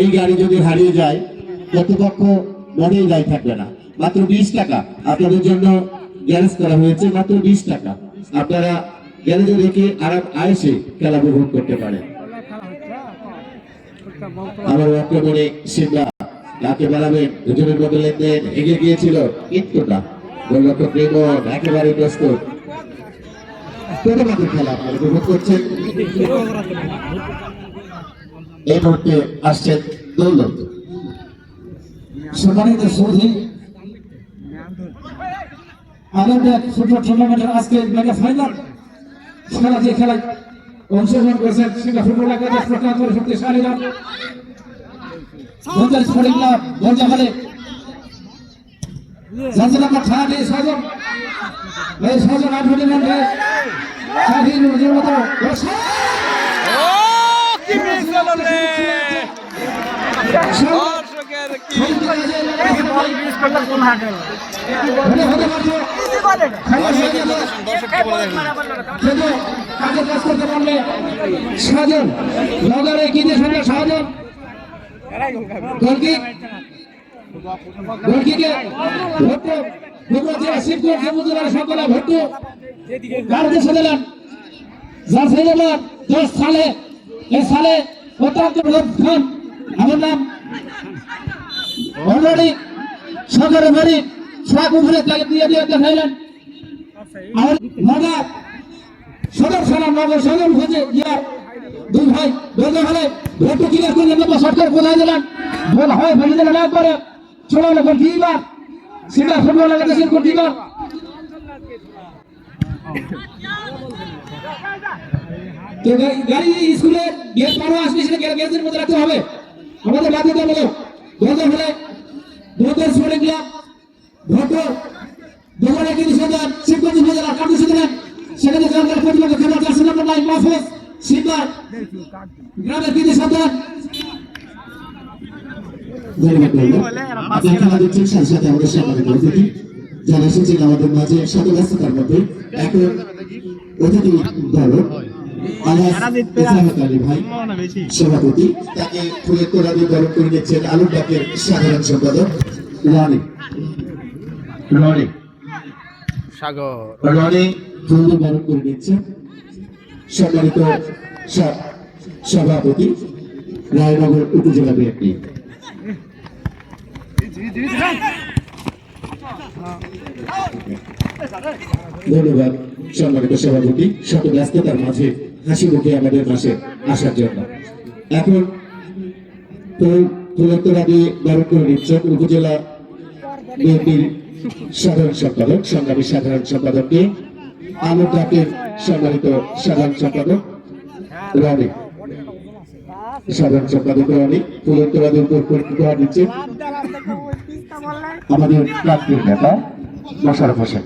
এই গাড়ি যদি হারিয়ে যায়, কর্তৃপক্ষ মনেই দায়ী থাকবে না। মাত্র বিশ টাকা আপনাদের জন্য গ্যারেজ করা হয়েছে, মাত্র বিশ টাকা। আপনারা গ্যারেজে রেখে আরাম আয়েসে খেলা উপভোগ করতে পারেন। আমার আক্রমণে সিমলা লাকে বাড়াবেন দুজনের মধ্যে লেনদেন এগিয়ে গিয়েছিল কিন্তু না গোলরক্ষক রেমন একেবারে প্রস্তুত। প্রথমাদের খেলা আপনারা উপভোগ করছেন। এই মুহূর্তে আসছেন দৌলত সম্মানিত সৌধি আনন্দের ফুটবল টুর্নামেন্টের আজকে মেগা ফাইনাল খেলা যে খেলায় অংশগ্রহণ করেছেন সেটা ফুটবল একাদশ প্রকাশ শক্তিশালী দল পঞ্চাশ স্পোর্টিং ক্লাব মধ্যে স্বাধীন মতো ও কি মিস হলো রে দর্শকের কি হতে হতে পারতো খেলা হয়ে গেল দর্শক কি বলে দেখেন কিন্তু কাজের কাজ করতে পারলে সাজন নগরে কি দিয়ে শুনলে সাজন গোলকি গোলকিকে ভট্টু ভগবতী শিবপুর দেবুজুলার সকলে ভট্টু কার অত্যন্ত খান আমার নাম অলরেডি সদরে বাড়ি সোয়া কুকুরে তাকে দিয়ে দিয়ে দেখাইলেন আর নগর, সদর থানা নগর, সদর খুঁজে ইয়ার দুই ভাই বেঁধে হলে ভোটু ক্লিয়ার করলেন না সরকার কোথায় দিলেন বল হয় ভেঙে দিলেন একবারে। চলো কোন দিবার সেটা ফুটবল লাগাতেছেন দিবার গাড়ি স্কুলে গেট পারো আসলে সেটা গ্যারেজের মধ্যে রাখতে হবে। আমাদের বাধ্যতামূলক বেঁধে হলে ভোটের সরে গিয়া ভোটর দোকানে তিরিশ হাজার শিবগঞ্জ হাজার কাটু দিলেন সেখানে সরকার প্রতিপক্ষ খেলা চারশো নম্বর নাই মাহফুজ শিববার গ্রামের তিরিশ হাজার আমাদের সম্মানিত অতিথি যারা এসেছেন আমাদের মাঝে সাথে ব্যস্ততার মধ্যে এখন অতিথি দল আলী সভাপতি তাকে ফুলের তোলা দিয়ে বরণ করে নিচ্ছেন আলুর ডাকের সাধারণ সম্পাদক রনি। রনি। সাগর। রনি ফুল দিয়ে বরণ করে নিচ্ছেন সম্মানিত সভ- সভাপতি রায়নগর উপজেলা বিএনপি। ধন্যবাদ সম্মানিত সভাপতি শত ব্যস্ততার মাঝে হাসি মুখে আমাদের মাসে আসার জন্য। এখন আগে বরণ করে নিচ্ছেন উপজেলা বিএনপির সাধারণ সম্পাদক, সংগ্রামী সাধারণ সম্পাদককে আমার ডাকের সম্মানিত সাধারণ সম্পাদক রনি সাধারণ সম্পাদক রনি আগে উপর উপহার দিচ্ছেন আমাদের প্রাপ্তির নেতা, মোশারফ হোসেন।